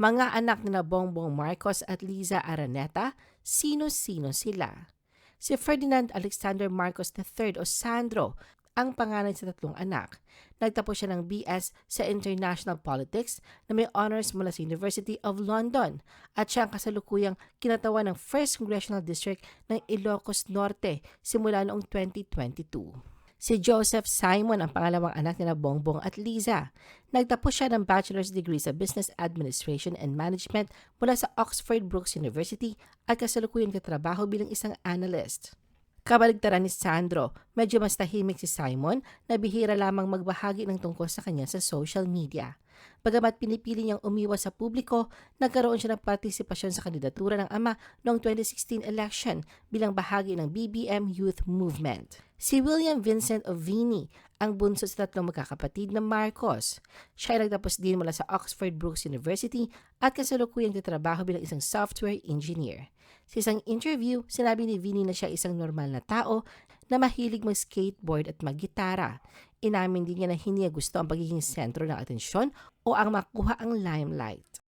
Mga anak ni na Bongbong Marcos at Liza Araneta, sino-sino sila? Si Ferdinand Alexander Marcos III o Sandro, ang panganay sa tatlong anak. Nagtapos siya ng BS sa International Politics na may honors mula sa University of London at siya ang kasalukuyang kinatawa ng 1st Congressional District ng Ilocos Norte simula noong 2022. Si Joseph Simon ang pangalawang anak ni na Bongbong at Liza. Nagtapos siya ng bachelor's degree sa Business Administration and Management mula sa Oxford Brookes University at kasalukuyang katrabaho bilang isang analyst. Kabaligtaran ni Sandro, medyo mas tahimik si Simon na bihira lamang magbahagi ng tungkol sa kanya sa social media. Bagamat pinipili niyang umiwas sa publiko, nagkaroon siya ng partisipasyon sa kandidatura ng ama noong 2016 election bilang bahagi ng BBM Youth Movement. Si William Vincent Ovini ang bunso sa tatlong magkakapatid na Marcos. Siya ay nagtapos din mula sa Oxford Brookes University at kasalukuyang tatrabaho bilang isang software engineer. Sa isang interview, sinabi ni Vinny na siya isang normal na tao na mahilig mag-skateboard at mag-gitara. Inamin din niya na hindi niya gusto ang pagiging sentro ng atensyon o ang makuha ang limelight.